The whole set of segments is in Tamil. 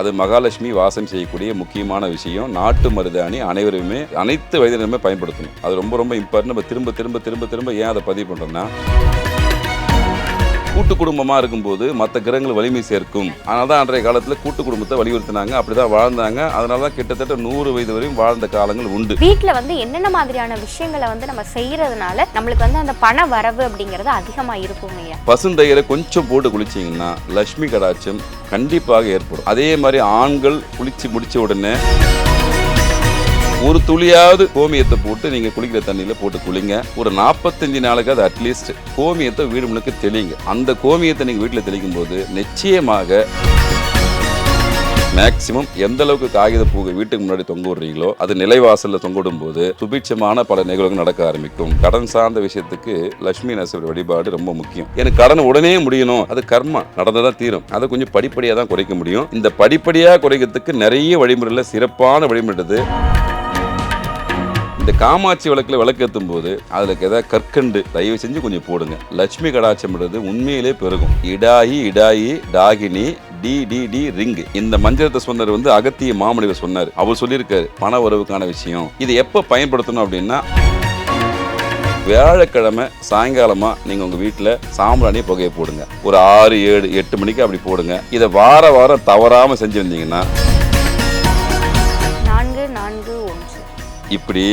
அது மகாலட்சுமி வாசம் செய்யக்கூடிய முக்கியமான விஷயம். நாட்டு மருதாணி அனைவருமே அனைத்து வயதினருமே பயன்படுத்தணும். அது ரொம்ப ரொம்ப இம்பார்ட்டன் நம்ம திரும்ப திரும்ப திரும்ப திரும்ப ஏன் அதை பதிவு பண்ணுறோம்னா கூட்டு குடும்பமாக இருக்கும்போது மற்ற கிரகங்கள் வலிமை சேர்க்கும். அதனால தான் அன்றைய காலத்தில் கூட்டு குடும்பத்தை வலியுறுத்தினாங்க. அப்படி தான் வாழ்ந்தாங்க. அதனால தான் கிட்டத்தட்ட நூறு வயது வரையும் வாழ்ந்த காலங்கள் உண்டு. வீட்டில் வந்து என்னென்ன மாதிரியான விஷயங்களை வந்து நம்ம செய்யறதுனால நம்மளுக்கு வந்து அந்த பண வரவு அப்படிங்கிறது அதிகமா இருக்கும் ஐயா. பசுந்தயிரை கொஞ்சம் போட்டு குளிச்சிங்கன்னா லக்ஷ்மி கடாட்சம் கண்டிப்பாக ஏற்படும். அதே மாதிரி ஆண்கள் குளிச்சு முடிச்ச உடனே ஒரு துளியாவது கோமியத்தை போட்டு நீங்க குளிக்கிற தண்ணியில போட்டு குளிங்க. ஒரு நாற்பத்தஞ்சு நாளுக்கு அது அட்லீஸ்ட் கோமியத்தை வீடு முழுக்க தெளிங்க. அந்த கோமியத்தை நீங்க வீட்டில் தெளிக்கும் போது நிச்சயமாக மேக்சிமம் எந்த அளவுக்கு காகித பூவை வீட்டுக்கு முன்னாடி தொங்க விடுறீங்களோ அது நிலைவாசலில் தொங்க விடும்போது சுபிட்சமான பல நிகழ்வுகள் நடக்க ஆரம்பிக்கும். கடன் சார்ந்த விஷயத்துக்கு லட்சுமி நரசிம்மர் வழிபாடு ரொம்ப முக்கியம். எனக்கு கடன் உடனே முடியணும். அது கர்மா. நடந்ததான் தீரும். அதை கொஞ்சம் படிப்படியாக தான் குறைக்க முடியும். இந்த படிப்படியாக குறைக்கிறதுக்கு நிறைய வழிமுறையில் சிறப்பான வழிமுறை இந்த காமாட்சி விளக்கில் விளக்கேற்றும் போது அதுக்கு ஏதாவது கற்கண்டு தயவு செஞ்சு கொஞ்சம் போடுங்க. லட்சுமி கடாட்சம்ன்றது உண்மையிலே பெருகும். இடாயி இடாயி டாகினி டி டி டி ரிங். இந்த மஞ்சளத்தை சொன்னார் வந்து அகத்திய மாமனிவர் சொன்னார். அவர் சொல்லியிருக்காரு பண உறவுக்கான விஷயம். இது எப்போ பயன்படுத்தணும் அப்படின்னா வியாழக்கிழமை சாயங்காலமாக நீங்கள் உங்கள் வீட்டில் சாம்பிராணி புகையை போடுங்க. ஒரு ஆறு ஏழு எட்டு மணிக்கு அப்படி போடுங்க. இதை வார வாரம் தவறாமல் செஞ்சு வந்தீங்கன்னா நான்கு நான்கு இப்படி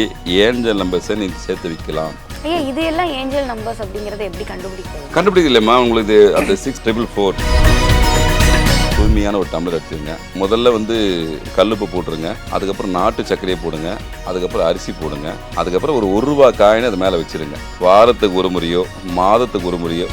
ஏஞ்சல் நம்பர்ஸை நீங்கள் சேர்த்து வைக்கலாம். ஐயா இது எல்லாம் ஏஞ்சல் நம்பர்ஸ் அப்படிங்கறத எப்படி கண்டுபிடிக்கிறது? கண்டுபிடிக்கலையம்மா உங்களுக்கு அந்த சிக்ஸ் ட்ரிபிள் ஃபோர் தூய்மையான ஒரு டம்ளர் எடுத்துங்க முதல்ல வந்து கல்லுப்பு போட்டுருங்க. அதுக்கப்புறம் நாட்டு சர்க்கரையை போடுங்க. அதுக்கப்புறம் அரிசி போடுங்க. அதுக்கப்புறம் ஒரு ஒரு ரூபா காயினை அது மேலே வச்சிருங்க. வாரத்துக்கு ஒரு முறையோ மாதத்துக்கு ஒரு முறையோ.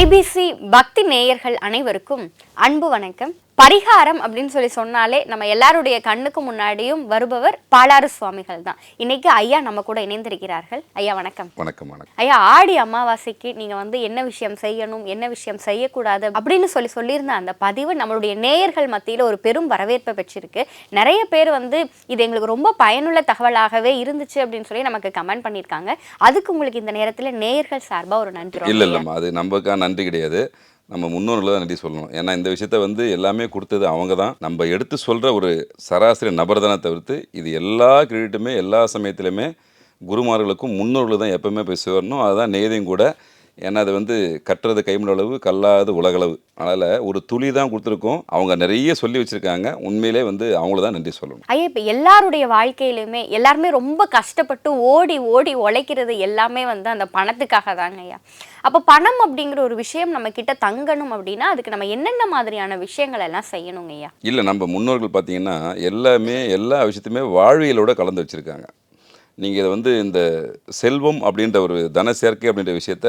ஐபிசி பக்தி நேயர்கள் அனைவருக்கும் அன்பு வணக்கம். பரிகாரம் அப்படின்னு சொல்லி சொன்னாலே நம்ம எல்லாருடைய கண்ணுக்கு முன்னாடியும் வருபவர் பாலாறு சுவாமிகள் தான். இன்னைக்கு ஐயா நம்ம கூட இணைந்திருக்கிறார்கள். ஐயா வணக்கம். வணக்கம் வணக்கம். ஐயா ஆடி அமாவாசைக்கு நீங்க வந்து என்ன விஷயம் செய்யணும் என்ன விஷயம் செய்யக்கூடாது அப்படின்னு சொல்லி சொல்லியிருந்த அந்த பதிவு நம்மளுடைய நேயர்கள் மத்தியில ஒரு பெரும் வரவேற்பை பெற்றிருக்கு. நிறைய பேர் வந்து இது எங்களுக்கு ரொம்ப பயனுள்ள தகவலாகவே இருந்துச்சு அப்படின்னு சொல்லி நமக்கு கமெண்ட் பண்ணியிருக்காங்க. அதுக்கு உங்களுக்கு இந்த நேரத்துல நேயர்கள் சார்பா ஒரு நன்றி. இல்லை இல்லைம்மா அது நமக்கா நன்றி கிடையாது. நம்ம முன்னோர்களை தான் நன்றி சொல்லணும். ஏன்னா இந்த விஷயத்த வந்து எல்லாமே கொடுத்தது அவங்க தான் நம்ம எடுத்து சொல்கிற ஒரு சராசரி நபர் தானே தவிர்த்து இது எல்லா கிரெடிட்டுமே எல்லா சமயத்துலையுமே குருமார்களுக்கும் முன்னோர்கள் தான் எப்போவுமே போய் சேரணும். அதுதான் நேதையும் கூட ஏன்னா அது வந்து கட்டுறது கைமண் அளவு கல்லாது உலகளவு. அதனால் ஒரு துளி தான் கொடுத்துருக்கோம். அவங்க நிறைய சொல்லி வச்சுருக்காங்க. உண்மையிலே வந்து அவங்கள தான் நன்றி சொல்லணும். ஐயா இப்போ எல்லாருடைய வாழ்க்கையிலுமே எல்லாருமே ரொம்ப கஷ்டப்பட்டு ஓடி ஓடி உழைக்கிறது எல்லாமே வந்து அந்த பணத்துக்காக தாங்க ஐயா. அப்போ பணம் அப்படிங்கிற ஒரு விஷயம் நம்ம கிட்ட தங்கணும் அப்படின்னா அதுக்கு நம்ம என்னென்ன மாதிரியான விஷயங்கள் எல்லாம் செய்யணுங்க ஐயா? இல்லை நம்ம முன்னோர்கள் பார்த்தீங்கன்னா எல்லாமே எல்லா விஷயத்தையுமே வாழ்வியலோட கலந்து வச்சுருக்காங்க. நீங்கள் இதை வந்து இந்த செல்வம் அப்படின்ற ஒரு தன சேர்க்கை அப்படின்ற விஷயத்த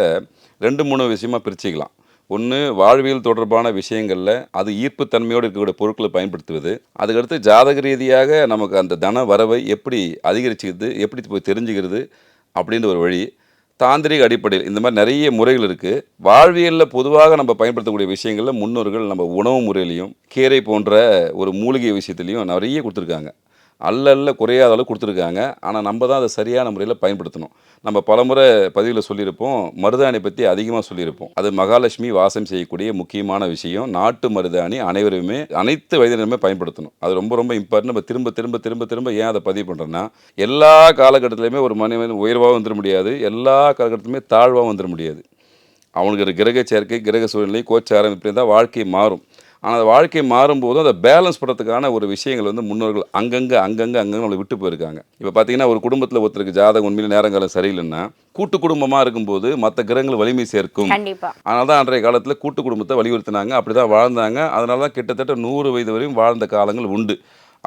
ரெண்டு மூணு விஷயமா பிரிச்சுக்கலாம். ஒன்று வாழ்வியல் தொடர்பான விஷயங்களில் அது ஈர்ப்புத்தன்மையோடு இருக்கக்கூடிய பொருட்களை பயன்படுத்துவது. அதுக்கடுத்து ஜாதக ரீதியாக நமக்கு அந்த தன வரவை எப்படி அதிகரிச்சுக்கிறது எப்படி போய் தெரிஞ்சுக்கிறது அப்படின்ற ஒரு வழி. தாந்திரிக அடிப்படையில் இந்த மாதிரி நிறைய முறைகள் இருக்குது வாழ்வியலில் பொதுவாக நம்ம பயன்படுத்தக்கூடிய விஷயங்களில் முன்னோர்கள் நம்ம உணவு முறையிலையும் கீரை போன்ற ஒரு மூலிகை விஷயத்துலையும் நிறைய கொடுத்துருக்காங்க. அல்ல அல்ல குறையாத அளவு கொடுத்துருக்காங்க. ஆனால் நம்ம தான் அதை சரியான முறையில் பயன்படுத்தணும். நம்ம பலமுறை பதிவில் சொல்லியிருப்போம் மருதாணி பற்றி அதிகமாக சொல்லியிருப்போம். அது மகாலட்சுமி வாசம் செய்யக்கூடிய முக்கியமான விஷயம். நாட்டு மருதாணி அனைவருமே அனைத்து வயதினருமே பயன்படுத்தணும். அது ரொம்ப ரொம்ப இம்பார்ட்டன் நம்ம திரும்ப திரும்ப திரும்ப திரும்ப ஏன் அதை பதிவு பண்ணுறோன்னா எல்லா காலகட்டத்திலையுமே ஒரு மனிதன் உயர்வாகவும் வந்துட முடியாது. எல்லா காலகட்டத்திலுமே தாழ்வாகவும் வந்துட முடியாது. அவனுக்கு ஒரு கிரக சேர்க்கை கிரக சூழ்நிலை கோச்சாரம் இப்படி இருந்தால் வாழ்க்கை மாறும். ஆனால் வாழ்க்கை மாறும்போது அதை பேலன்ஸ் பண்ணுறதுக்கான ஒரு விஷயங்கள் வந்து முன்னோர்கள் அங்கங்கே அங்கங்கே அங்கங்கே நம்மளை விட்டு போயிருக்காங்க. இப்போ பார்த்தீங்கன்னா ஒரு குடும்பத்தில் ஒருத்தருக்கு ஜாதகம் உண்மையில நேரங்காலம் சரியில்லைன்னா கூட்டு குடும்பமாக இருக்கும்போது மற்ற கிரகங்கள் வலிமை சேர்க்கும். அதனால தான் அன்றைய காலத்தில் கூட்டு குடும்பத்தை வலியுறுத்தினாங்க அப்படி தான் வாழ்ந்தாங்க. அதனால தான் கிட்டத்தட்ட நூறு வயது வரையும் வாழ்ந்த காலங்கள் உண்டு.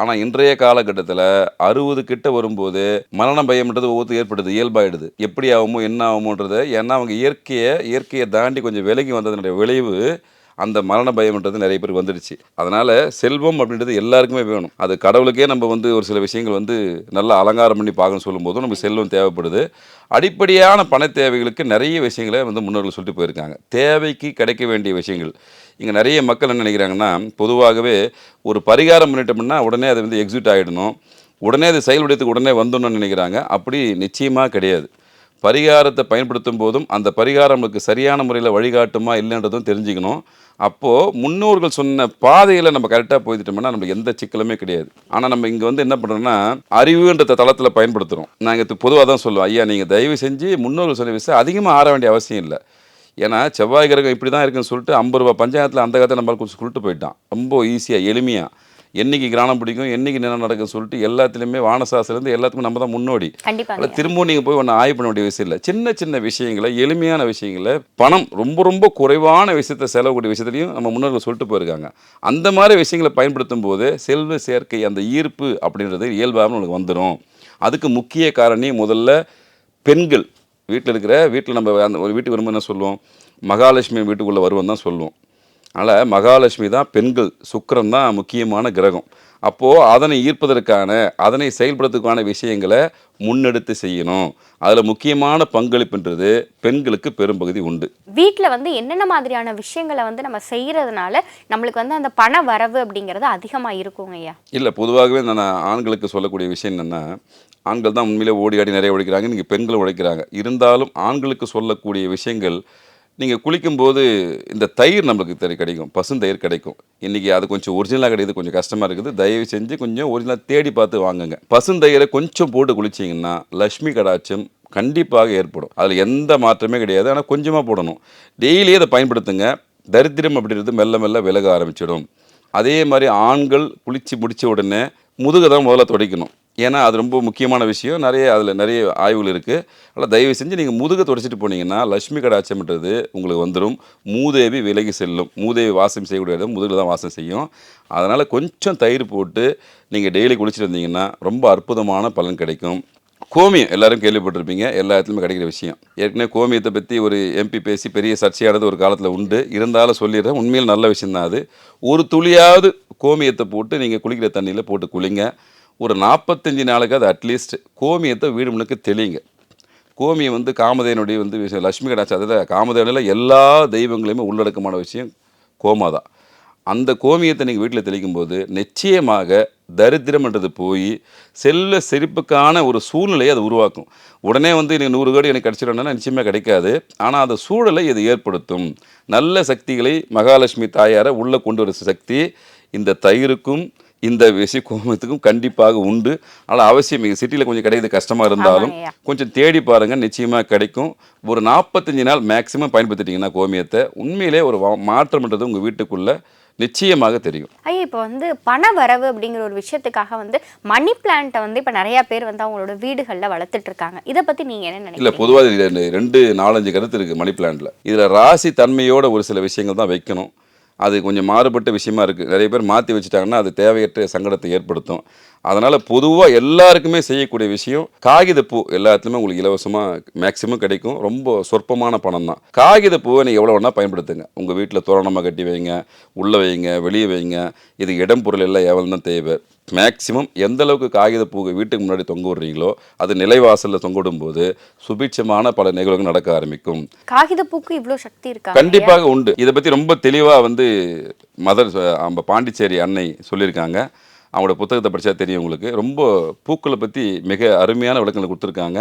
ஆனால் இன்றைய காலகட்டத்தில் அறுபது கிட்ட வரும்போது மரண பயம்ன்றது ஒவ்வொருத்தரும் ஏற்படுது இயல்பாயிடுது. எப்படி ஆகுமோ என்ன ஆகுமோன்றது ஏன்னா அவங்க இயற்கையை இயற்கையை தாண்டி கொஞ்சம் விலகி வந்ததனுடைய விளைவு அந்த மரண பயம்ன்றது நிறைய பேர் வந்துடுச்சு. அதனால் செல்வம் அப்படின்றது எல்லாருக்குமே வேணும். அது கடவுளுக்கே நம்ம வந்து ஒரு சில விஷயங்கள் வந்து நல்லா அலங்காரம் பண்ணி பார்க்கணும்னு சொல்லும்போதும் நமக்கு செல்வம் தேவைப்படுது. அடிப்படையான பண தேவைகளுக்கு நிறைய விஷயங்களை வந்து முன்னோர்கள் சொல்லிட்டு போயிருக்காங்க. தேவைக்கு கிடைக்க வேண்டிய விஷயங்கள். இங்கே நிறைய மக்கள் என்ன நினைக்கிறாங்கன்னா பொதுவாகவே ஒரு பரிகாரம் பண்ணிட்டோம்னா உடனே அது வந்து எக்ஸிட் ஆகிடணும் உடனே அது செயல்படுத்துக்கு உடனே வந்துடணும்னு நினைக்கிறாங்க. அப்படி நிச்சயமாக கிடையாது. பரிகாரத்தை பயன்படுத்தும் போதும் அந்த பரிகாரம் நமக்கு சரியான முறையில் வழிகாட்டுமா இல்லைன்றதும் தெரிஞ்சுக்கணும். அப்போது முன்னோர்கள் சொன்ன பாதையில் நம்ம கரெக்டாக போயிட்டோம்னா நம்மளுக்கு எந்த சிக்கலுமே கிடையாது. ஆனால் நம்ம இங்கே வந்து என்ன பண்ணுறோம்னா அறிவுன்ற தளத்தில் பயன்படுத்துகிறோம் நாங்கள் இது பொதுவாக தான் சொல்லுவோம் ஐயா நீங்கள் தயவு செஞ்சு முன்னோர்கள் சொன்ன விஷயம் அதிகமாக ஆற வேண்டிய அவசியம் இல்லை. ஏன்னா செவ்வாய் கிரகம் இப்படி தான் இருக்குன்னு சொல்லிட்டு ஐம்பது ரூபா பஞ்சாயத்தில் அந்த காலத்தை நம்மளுக்கு கொஞ்சம் சொல்லிட்டு போயிட்டான். ரொம்ப ஈஸியாக எளிமையாக என்னைக்கு கிராணம் பிடிக்கும் என்னைக்கு என்ன நடக்குன்னு சொல்லிட்டு எல்லாத்துலேயுமே வானசாஸ்திரலேருந்து எல்லாத்துக்கும் நம்ம தான் முன்னோடி. அதில் திரும்பவும் நீங்கள் போய் ஒன்று ஆய்வு பண்ண வேண்டிய விஷயம் இல்லை. சின்ன சின்ன விஷயங்களை எளிமையான விஷயங்களை பணம் ரொம்ப ரொம்ப குறைவான விஷயத்தை செலவுக்கூடிய விஷயத்துலையும் நம்ம முன்னோர்கள் சொல்லிட்டு போயிருக்காங்க. அந்த மாதிரி விஷயங்களை பயன்படுத்தும் போது செல்வ சேர்க்கை அந்த ஈர்ப்பு அப்படின்றது இயல்பாக உங்களுக்கு வந்துடும் அதுக்கு முக்கிய காரணி முதல்ல பெண்கள். வீட்டில் இருக்கிற வீட்டில் நம்ம அந்த ஒரு வீட்டுக்கு வரும்போது என்ன சொல்லுவோம்? மகாலட்சுமி வீட்டுக்குள்ளே வருவோம் தான் சொல்லுவோம். அதனால் மகாலட்சுமி தான் பெண்கள் சுக்கிரன் தான் முக்கியமான கிரகம். அப்போது அதனை ஈர்ப்பதற்கான அதனை செயல்படுறதுக்கான விஷயங்களை முன்னெடுத்து செய்யணும். அதில் முக்கியமான பங்களிப்புன்றது பெண்களுக்கு பெரும்பகுதி உண்டு. வீட்டில் வந்து என்னென்ன மாதிரியான விஷயங்களை வந்து நம்ம செய்யறதுனால நம்மளுக்கு வந்து அந்த பண வரவு அப்படிங்கிறது அதிகமாக இருக்குங்க ஐயா? இல்லை பொதுவாகவே நான் ஆண்களுக்கு சொல்லக்கூடிய விஷயம் என்னென்னா ஆண்கள் தான் உண்மையிலே ஓடி ஆடி நிறைய உழைக்கிறாங்க நீங்கள் பெண்களும் உழைக்கிறாங்க. இருந்தாலும் ஆண்களுக்கு சொல்லக்கூடிய விஷயங்கள் நீங்கள் குளிக்கும்போது இந்த தயிர் நம்மளுக்கு தெரிய கிடைக்கும் பசுந்தயிர் கிடைக்கும். இன்றைக்கி அது கொஞ்சம் ஒரிஜினலாக கிடையாது கொஞ்சம் கஷ்டமாக இருக்குது. தயவு செஞ்சு கொஞ்சம் ஒரிஜினலாக தேடி பார்த்து வாங்குங்க. பசுந்தயிரை கொஞ்சம் போட்டு குளிச்சிங்கன்னா லக்ஷ்மி கடாட்சம் கண்டிப்பாக ஏற்படும். அதில் எந்த மாற்றமே கிடையாது. ஆனால் கொஞ்சமாக போடணும். டெய்லியே அதை பயன்படுத்துங்க. தரித்திரம் அப்படின்றது மெல்ல மெல்ல விலக ஆரம்பிச்சிடும். அதே மாதிரி ஆண்கள் குளித்து முடித்த உடனே முதுகை தான் முதல்ல துடைக்கணும். ஏன்னா அது ரொம்ப முக்கியமான விஷயம். நிறைய அதில் நிறைய ஆய்வுகள் இருக்குது அதனால் தயவு செஞ்சு நீங்கள் முதுகை தொடச்சிட்டு போனீங்கன்னா லட்சுமி கடாட்சம்ன்றது உங்களுக்கு வந்துடும் மூதேவி விலகி செல்லும். மூதேவி வாசம் செய்யக்கூடிய இடம் முதுகில் தான் வாசம் செய்யும். அதனால் கொஞ்சம் தயிர் போட்டு நீங்கள் டெய்லி குளிச்சுட்டு வந்தீங்கன்னா ரொம்ப அற்புதமான பலன் கிடைக்கும். கோமியம் எல்லாரும் கேள்விப்பட்டிருப்பீங்க. எல்லா இடத்துலையுமே கிடைக்கிற விஷயம். ஏற்கனவே கோமியத்தை பற்றி ஒரு எம்பி பேசி பெரிய சர்ச்சையானது ஒரு காலத்தில் உண்டு. இருந்தாலும் சொல்லிடுறேன். உண்மையில் நல்ல விஷயம்தான் அது. ஒரு துளியாவது கோமியத்தை போட்டு நீங்கள் குளிக்கிற தண்ணியில் போட்டு குளிங்க. ஒரு நாற்பத்தஞ்சு நாளுக்கு அது அட்லீஸ்ட் கோமியத்தை வீடு முழுக்க தெளிங்க கோமியம் வந்து காமதேனுடைய வந்து விஷயம் லட்சுமி கடாச்சாரத்தில் அதில் காமதேனில் எல்லா தெய்வங்களையுமே உள்ளடக்கமான விஷயம் கோமாதா அந்த கோமியத்தை நீங்கள் வீட்டில் தெளிக்கும் போது நிச்சயமாக தரித்திரம்ன்றது போய் செல்ல செழிப்புக்கான ஒரு சூழ்நிலையை அது உருவாக்கும். உடனே வந்து எனக்கு நூறு கோடி எனக்கு கிடச்சிடணும்னா நிச்சயமாக கிடைக்காது. ஆனால் அந்த சூழலை இது ஏற்படுத்தும். நல்ல சக்திகளை மகாலட்சுமி தாயாரை உள்ளே கொண்டு வர சக்தி இந்த தயிருக்கும் இந்த விஷய கோமத்துக்கும் கண்டிப்பாக உண்டு. ஆனால் அவசியம் நீங்கள் சிட்டியில் கொஞ்சம் கிடைக்கிறது கஷ்டமாக இருந்தாலும். கொஞ்சம் தேடி பாருங்கள் நிச்சயமாக கிடைக்கும். ஒரு நாற்பத்தஞ்சு நாள் மேக்ஸிமம் பயன்படுத்திட்டீங்கன்னா கோமியத்தை உண்மையிலே ஒரு மாற்றம்ன்றது உங்கள் வீட்டுக்குள்ளே நிச்சயமாக தெரியும். ஐயா இப்போ வந்து பண வரவு அப்படிங்கிற ஒரு விஷயத்துக்காக வந்து மணி பிளான்ட்டை வந்து இப்போ நிறைய பேர் வந்து அவங்களோட வீடுகளில் வளர்த்துட்டு இருக்காங்க. இதை பற்றி நீங்கள் என்ன இல்லை பொதுவாக ரெண்டு நாலஞ்சு கருத்து இருக்குது மணி பிளான்ட்டில் இதில் ராசி தன்மையோட ஒரு சில விஷயங்கள் தான் வைக்கணும். அது கொஞ்சம் மாறுபட்ட விஷயமா இருக்குது நிறைய பேர் மாற்றி வச்சுட்டாங்கன்னா அது தேவையற்ற சங்கடத்தை ஏற்படுத்தும். அதனால் பொதுவாக எல்லாருக்குமே செய்யக்கூடிய விஷயம் காகிதப்பூ எல்லாத்துலேயுமே உங்களுக்கு இலவசமாக மேக்ஸிமம் கிடைக்கும். ரொம்ப சொற்பமான பணம் தான். காகிதப்பூவை நீங்கள் எவ்வளோ வேணால் பயன்படுத்துங்க. உங்கள் வீட்டில் தோரணமாக கட்டி வைங்க உள்ளே வைங்க வெளியே வைங்க. இது இடம் பொருள் எல்லாம் எவ்வளோ தான் தேவை. மேக்ஸிமம் எந்த அளவுக்கு காகித பூவை வீட்டுக்கு முன்னாடி தொங்க விடுறீங்களோ அது நிலைவாசலில் தொங்க விடும்போது சுபிட்சமான பல நிகழ்வுகள் நடக்க ஆரம்பிக்கும். காகிதப்பூக்கு இவ்வளோ சக்தி இருக்கா கண்டிப்பாக உண்டு. இதை பற்றி ரொம்ப தெளிவாக வந்து மதர் நம்ம பாண்டிச்சேரி அன்னை சொல்லியிருக்காங்க. அவங்களோட புத்தகத்தை படித்தா தெரியும் உங்களுக்கு. ரொம்ப பூக்களை பற்றி மிக அருமையான விளக்கங்களை கொடுத்துருக்காங்க.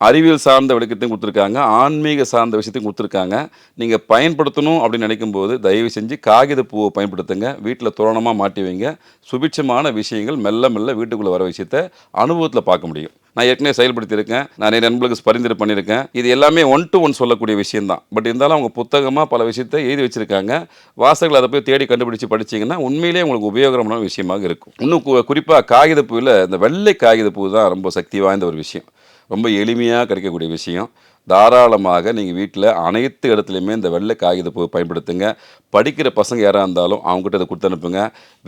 அறிவியல் சார்ந்த விளக்கத்தையும் கொடுத்துருக்காங்க ஆன்மீக சார்ந்த விஷயத்தையும் கொடுத்துருக்காங்க. நீங்கள் பயன்படுத்தணும் அப்படின்னு நினைக்கும்போது தயவு செஞ்சு காகித பூவை பயன்படுத்துங்க வீட்டில் தோரணமாக மாட்டி வைங்க. சுபிட்சமான விஷயங்கள் மெல்ல மெல்ல வீட்டுக்குள்ளே வர விஷயத்த அனுபவத்தில் பார்க்க முடியும். நான் ஏற்கனவே செயல்படுத்தியிருக்கேன் நான் நிறைய நண்பர்களுக்கு பரிந்துரை பண்ணியிருக்கேன். இது எல்லாமே ஒன் டு ஒன் சொல்லக்கூடிய விஷயம்தான். பட் இருந்தாலும் அவங்க புத்தகமாக பல விஷயத்தை எழுதி வச்சுருக்காங்க. வாசகர்கள் அதை போய் தேடி கண்டுபிடிச்சு படிச்சீங்கன்னா உண்மையிலேயே உங்களுக்கு உபயோகமான விஷயமாக இருக்கும். இன்னும் குறிப்பாக காகிதப்பூவில் இந்த வெள்ளை காகித பூ தான் ரொம்ப சக்தி வாய்ந்த ஒரு விஷயம். ரொம்ப எளிமையாக கிடைக்கக்கூடிய விஷயம். தாராளமாக நீங்கள் வீட்டில் அனைத்து இடத்துலையுமே இந்த வெள்ளை காகித பூ பயன்படுத்துங்க. படிக்கிற பசங்க யாராக இருந்தாலும் அவங்ககிட்ட இதை கொடுத்து அனுப்புங்க.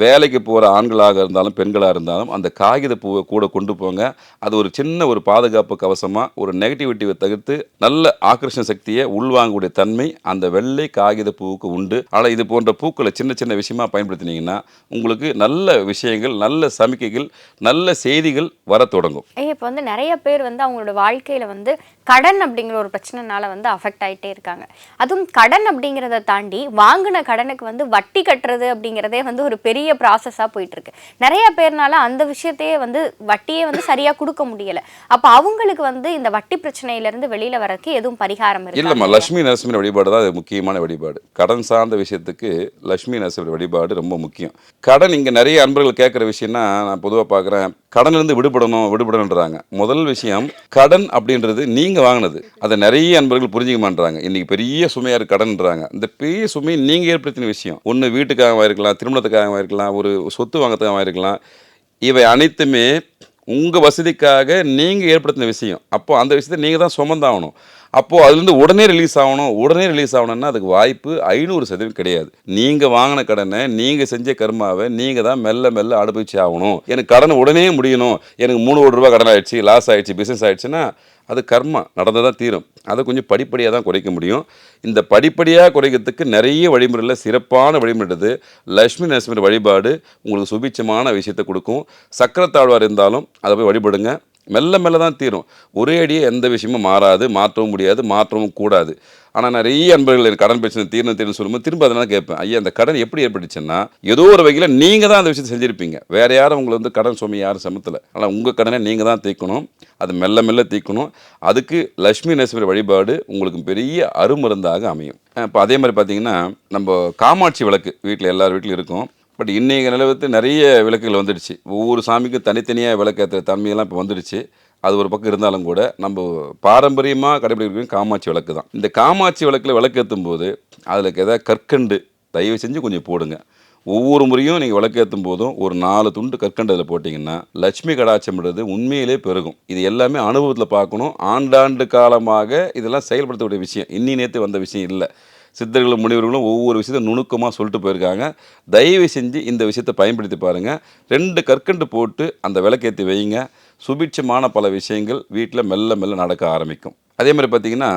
வேலைக்கு போகிற ஆண்களாக இருந்தாலும் பெண்களாக இருந்தாலும் அந்த காகித பூவை கூட கொண்டு போங்க. அது ஒரு சின்ன ஒரு பாதுகாப்பு கவசமாக ஒரு நெகட்டிவிட்டியை தவிர்த்து நல்ல ஆக்கர்ஷண சக்தியை உள்வாங்கக்கூடிய தன்மை அந்த வெள்ளை காகித பூவுக்கு உண்டு. ஆனால் இது போன்ற பூக்களை சின்ன சின்ன விஷயமா பயன்படுத்தினீங்கன்னா உங்களுக்கு நல்ல விஷயங்கள் நல்ல சமிக்கைகள் நல்ல செய்திகள் வர தொடங்கும். இப்போ வந்து நிறைய பேர் வந்து அவங்களோட வாழ்க்கையில் வந்து கடன் அப்படிங்கிற ஒரு பிரச்சனைனால வந்து அஃபெக்ட் ஆயிட்டே இருக்காங்க. அதுவும் கடன் அப்படிங்கிறத தாண்டி வாங்கின கடனுக்கு வந்து வட்டி கட்டுறது அப்படிங்கிறதே வந்து ஒரு பெரிய ப்ராசஸாக போயிட்டு இருக்கு நிறைய பேர்னால அந்த விஷயத்தையே வந்து வட்டியே வந்து சரியா கொடுக்க முடியல. அப்ப அவங்களுக்கு வந்து இந்த வட்டி பிரச்சனையில இருந்து வெளியில வரதுக்கு எதுவும் பரிகாரம் இல்லைம்மா லட்சுமி நரசிம்மன் வழிபாடு தான் அது முக்கியமான வழிபாடு. கடன் சார்ந்த விஷயத்துக்கு லட்சுமி நரசிம்மன் வழிபாடு ரொம்ப முக்கியம். கடன் இங்கே நிறைய அன்பர்கள் கேட்குற விஷயம்னா நான் பொதுவாக பார்க்குறேன் கடன்லேருந்து விடுபடணும் விடுபடணுன்றாங்க. முதல் விஷயம் கடன் அப்படின்றது நீங்கள் வாங்கினது. அதை நிறைய அன்பர்கள் புரிஞ்சுக்க மாட்றாங்க இன்றைக்கி பெரிய சுமையாக கடன்றாங்க. இந்த பெரிய சுமை நீங்கள் ஏற்படுத்தின விஷயம். ஒன்று வீட்டுக்காக இருக்கலாம் திருமணத்துக்காக இருக்கலாம் ஒரு சொத்து வாங்கத்துக்காக இருக்கலாம் இவை அனைத்துமே உங்கள் வசதிக்காக நீங்கள் ஏற்படுத்தின விஷயம். அப்போது அந்த விஷயத்தை நீங்கள் தான் சுமந்தாகணும். அப்போது அதுலேருந்து உடனே ரிலீஸ் ஆகணும். உடனே ரிலீஸ் ஆகணும்னா அதுக்கு வாய்ப்பு ஐநூறு சதவீதம் கிடையாது. நீங்கள் வாங்கின கடனை நீங்கள் செஞ்ச கர்மாவை நீங்கள் தான் மெல்ல மெல்ல அனுபவிச்சு ஆகணும். எனக்கு கடன் உடனே முடியணும். எனக்கு மூணு கோடி ரூபா கடன் ஆயிடுச்சு லாஸ் ஆயிடுச்சு பிஸ்னஸ் ஆகிடுச்சுன்னா அது கர்மா தான் தீரும். அதை கொஞ்சம் படிப்படியாக தான் குறைக்க முடியும். இந்த படிப்படியாக குறைக்கிறதுக்கு நிறைய வழிமுறையில் சிறப்பான வழிமுறை லக்ஷ்மி நரசிம்மர் வழிபாடு உங்களுக்கு சுபிச்சமான விஷயத்தை கொடுக்கும். சக்கரத்தாழ்வார் இருந்தாலும் அதை போய் வழிபடுங்க. மெல்ல மெல்ல தான் தீரும். ஒரே அடியே எந்த விஷயமும் மாறாது மாற்றவும் முடியாது மாற்றவும் கூடாது. ஆனால் நிறைய அன்பர்கள் கடன் பிரச்சனை தீர்ந்து தீர்ந்து சொல்லும்போது திரும்ப அதனால் கேட்பேன் ஐயா அந்த கடன் எப்படி ஏற்பட்டுச்சுன்னா ஏதோ ஒரு வகையில் நீங்கள் தான் அந்த விஷயத்தை செஞ்சுருப்பீங்க. வேறு யாரும் உங்களை வந்து கடன் சுமை யாரும் சமத்தில். ஆனால் உங்கள் கடனை நீங்கள் தான் தீர்க்கணும். அது மெல்ல மெல்ல தீர்க்கணும். அதுக்கு லட்சுமி நரசிம்மர் வழிபாடு உங்களுக்கு பெரிய அருமருந்தாக அமையும். இப்போ அதே மாதிரி பார்த்தீங்கன்னா நம்ம காமாட்சி விளக்கு வீட்டில் எல்லார் வீட்லையும் இருக்கும். பட் இன்றைய நிலவரத்து நிறைய விளக்குகள் வந்துடுச்சு. ஒவ்வொரு சாமிக்கும் தனித்தனியாக விளக்கேற்ற தன்மையெல்லாம் இப்போ வந்துடுச்சு. அது ஒரு பக்கம் இருந்தாலும் கூட நம்ம பாரம்பரியமாக கடைபிடிக்கிற காமாட்சி விளக்கு தான். இந்த காமாட்சி விளக்கில் விளக்கேற்றும் போது அதில் எதாவது கற்கண்டு தயவு செஞ்சு கொஞ்சம் போடுங்க. ஒவ்வொரு முறையும் நீங்கள் விளக்கேற்றும் போதும் ஒரு நாலு துண்டு கற்கண்டு அதில் போட்டிங்கன்னா லட்சுமி கடாட்சம்ன்றது உண்மையிலே பெருகும். இது எல்லாமே அனுபவத்தில் பார்க்கணும். ஆண்டாண்டு காலமாக இதெல்லாம் செயல்படுத்தக்கூடிய விஷயம். இன்னி நேற்று வந்த விஷயம் இல்லை. சித்தர்களும் முனிவர்களும் ஒவ்வொரு விஷயத்தை நுணுக்கமாக சொல்லிட்டு போயிருக்காங்க. தயவு செஞ்சு இந்த விஷயத்தை பயன்படுத்தி பாருங்கள் ரெண்டு கற்கண்டு போட்டு அந்த விளக்கேற்றி வைங்க. சுபிட்சமான பல விஷயங்கள் வீட்டில் மெல்ல மெல்ல நடக்க ஆரம்பிக்கும். அதே மாதிரி பார்த்தீங்கன்னா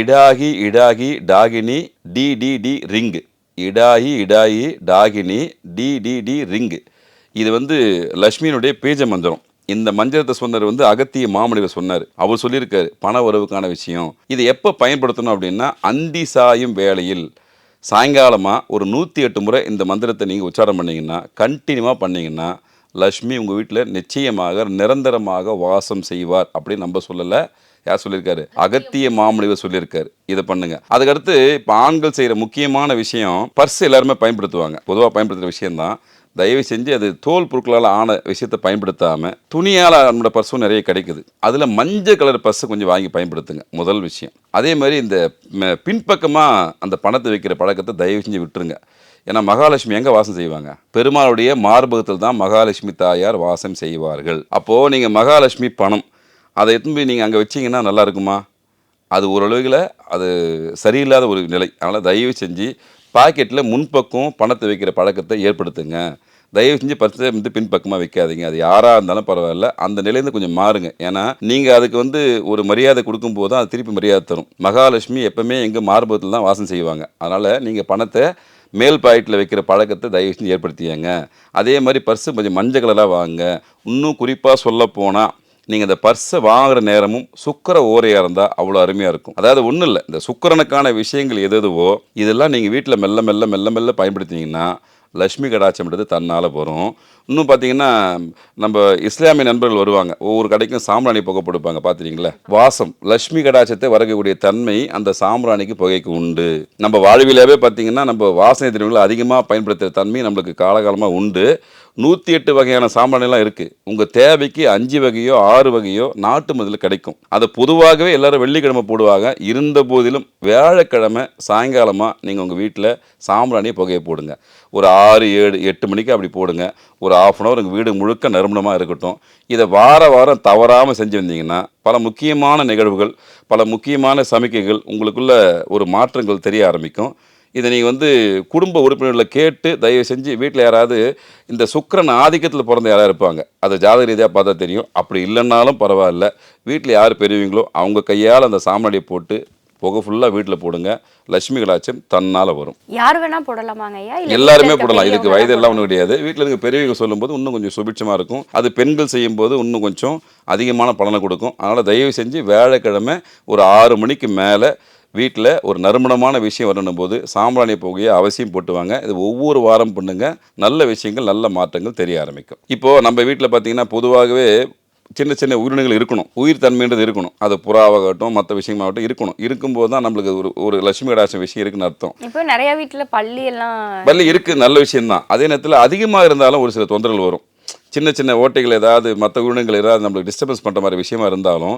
இடாகி இடாகி டாகினி டி டி டி ரிங்கு. இடாகி இடாகி டாகினி டி டி டி ரிங்கு. இது வந்து லக்ஷ்மியினுடைய பேஜ மந்திரம். இந்த மந்திரத்தை சொன்னார் வந்து அகத்திய மாமனிதர் சொன்னார். அவர் சொல்லியிருக்காரு பண உறவுக்கான விஷயம். இதை எப்போ பயன்படுத்தணும் அப்படின்னா அந்தி சாயும் வேளையில் சாயங்காலமாக ஒரு நூற்றி எட்டு முறை இந்த மந்திரத்தை நீங்கள் உச்சாரம் பண்ணீங்கன்னா கண்டினியூவாக பண்ணீங்கன்னா லக்ஷ்மி உங்கள் வீட்டில் நிச்சயமாக நிரந்தரமாக வாசம் செய்வார் அப்படின்னு நம்ம சொல்லலை. யார் சொல்லியிருக்காரு? அகத்திய மாமனிவர் சொல்லியிருக்காரு. இதை பண்ணுங்க. அதுக்கடுத்து இப்போ ஆண்கள் செய்கிற முக்கியமான விஷயம் பர்ஸ் எல்லாருமே பயன்படுத்துவாங்க. பொதுவாக பயன்படுத்துகிற விஷயம்தான். தயவு செஞ்சு அது தோல் பொருட்களால் ஆன விஷயத்தை பயன்படுத்தாமல் துணியால் நம்மளோட பர்ஸும் நிறைய கிடைக்குது. அதில் மஞ்சள் கலர் பர்ஸை கொஞ்சம் வாங்கி பயன்படுத்துங்க முதல் விஷயம். அதே மாதிரி இந்த பின்பக்கமாக அந்த பணத்தை வைக்கிற பழக்கத்தை தயவு செஞ்சு விட்டுருங்க. ஏன்னா மகாலட்சுமி எங்கே வாசம் செய்வாங்க? பெருமாளுடைய மார்பகத்தில் தான் மகாலட்சுமி தாயார் வாசம் செய்வார்கள். அப்போது நீங்கள் மகாலட்சுமி பணம் அதை எடுத்துன்னு போய் நீங்கள் அங்கே வச்சீங்கன்னா நல்லா இருக்குமா? அது ஓரளவுகளை அது சரியில்லாத ஒரு நிலை. அதனால் தயவு செஞ்சு பாக்கெட்டில் முன்பக்கம் பணத்தை வைக்கிற பழக்கத்தை ஏற்படுத்துங்க. தயவு செஞ்சு பர்ஸை வந்து பின்பக்கமாக வைக்காதீங்க. அது யாராக இருந்தாலும் பரவாயில்ல. அந்த நிலையிலேருந்து கொஞ்சம் மாறுங்க. ஏன்னா நீங்கள் அதுக்கு வந்து ஒரு மரியாதை கொடுக்கும்போது தான் அது திருப்பி மரியாதை தரும். மகாலட்சுமி எப்போவுமே எங்கள் மார்பகத்தில் தான் வாசம் செய்வாங்க. அதனால் நீங்கள் பணத்தை மேல் பாக்கெட்டில் வைக்கிற பழக்கத்தை தயவு செஞ்சு ஏற்படுத்தியங்க அதே மாதிரி பர்ஸு கொஞ்சம் மஞ்சள் கலராக வாங்க. இன்னும் குறிப்பாக சொல்ல போனால் நீங்கள் இந்த பர்ஸை வாங்குகிற நேரமும் சுக்கர ஓரையாக இருந்தால் அவ்வளோ அருமையாக இருக்கும். அதாவது ஒன்றும் இல்லை இந்த சுக்கரனுக்கான விஷயங்கள் எது எதுவோ இதெல்லாம் நீங்கள் வீட்டில் மெல்ல மெல்ல மெல்ல மெல்ல பயன்படுத்தினீங்கன்னா லக்ஷ்மி கடாட்சம்ன்றது தன்னால் வரும். இன்னும் பார்த்தீங்கன்னா நம்ம இஸ்லாமிய நண்பர்கள் வருவாங்க. ஒவ்வொரு கடைக்கும் சாம்பிராணி புகை கொடுப்பாங்க பார்த்துறீங்களா வாசம். லக்ஷ்மி கடாட்சத்தை வரக்கூடிய தன்மை அந்த சாம்பிராணிக்கு புகைக்கு உண்டு. நம்ம வாழ்விலாவே பார்த்தீங்கன்னா நம்ம வாசனை திரவியங்களை அதிகமாக பயன்படுத்துகிற தன்மை நம்மளுக்கு காலகாலமாக உண்டு. நூற்றி எட்டு வகையான சாம்பிராணிலாம் இருக்குது உங்கள் தேவைக்கு அஞ்சு வகையோ ஆறு வகையோ நாட்டு மதில் கிடைக்கும். அதை பொதுவாகவே எல்லோரும் வெள்ளிக்கிழமை போடுவாங்க. இருந்த போதிலும் வியாழக்கிழமை சாயங்காலமாக நீங்கள் உங்கள் வீட்டில் சாம்பிராணியை புகையை போடுங்க. ஒரு ஆறு ஏழு எட்டு மணிக்கு அப்படி போடுங்க. ஒரு ஆஃப் அன் ஹவர் உங்கள் வீடு முழுக்க நறுமணமாக இருக்கட்டும். இதை வார வாரம் தவறாமல் செஞ்சு வந்தீங்கன்னா பல முக்கியமான நிகழ்வுகள் பல முக்கியமான சமிக்கைகள் உங்களுக்குள்ள ஒரு மாற்றங்கள் தெரிய ஆரம்பிக்கும். இதை நீங்கள் வந்து குடும்ப உறுப்பினர்களை கேட்டு தயவு செஞ்சு வீட்டில் யாராவது இந்த சுக்கிரன் ஆதிக்கத்தில் பிறந்த யாராவது இருப்பாங்க. அது ஜாதக ரீதியாக பார்த்தா தெரியும். அப்படி இல்லைன்னாலும் பரவாயில்ல. வீட்டில் யார் பெரியவங்களோ அவங்க கையால் அந்த சாமடியை போட்டு புகை ஃபுல்லாக வீட்டில் போடுங்க. லட்சுமி கடாட்சம் தன்னால் வரும். யார் வேணா போடலாமாங்க ஐயா? எல்லாருமே போடலாம். இதுக்கு பெரியவங்க வயது எல்லாம் தான் ஒன்றும் கிடையாது. வீட்டில் இருக்க பெரியவங்க சொல்லும்போது இன்னும் கொஞ்சம் சுபிட்சமாக இருக்கும். அது பெண்கள் செய்யும்போது இன்னும் கொஞ்சம் அதிகமான பலனை கொடுக்கும். அதனால் தயவு செஞ்சு வியாழக்கிழமை ஒரு ஆறு மணிக்கு மேலே வீட்டில் ஒரு நறுமணமான விஷயம் வரணும் போது சாம்பிராணி புகையை அவசியம் போட்டுவாங்க. இது ஒவ்வொரு வாரம் பண்ணுங்க. நல்ல விஷயங்கள் நல்ல மாற்றங்கள் தெரிய ஆரம்பிக்கும். இப்போது நம்ம வீட்டில் பார்த்தீங்கன்னா பொதுவாகவே சின்ன சின்ன உயிரினங்கள் இருக்கணும். உயிர் தன்மைன்றது இருக்கணும். அது புறாவாகட்டும் மற்ற விஷயமாகட்டும் இருக்கணும். இருக்கும்போது தான் நம்மளுக்கு ஒரு ஒரு லட்சுமி கடாட்சம் விஷயம் இருக்குன்னு அர்த்தம். இப்போ நிறைய வீட்டுல பள்ளி எல்லாம் பள்ளி இருக்கு நல்ல விஷயம்தான். அதே நேரத்தில் அதிகமாக இருந்தாலும் ஒரு சில தொந்தரவுகள் வரும். சின்ன சின்ன ஓட்டைகள் ஏதாவது மற்ற உயிரினங்கள் ஏதாவது நம்மளுக்கு டிஸ்டர்பன்ஸ் பண்ணுற மாதிரி விஷயமா இருந்தாலும்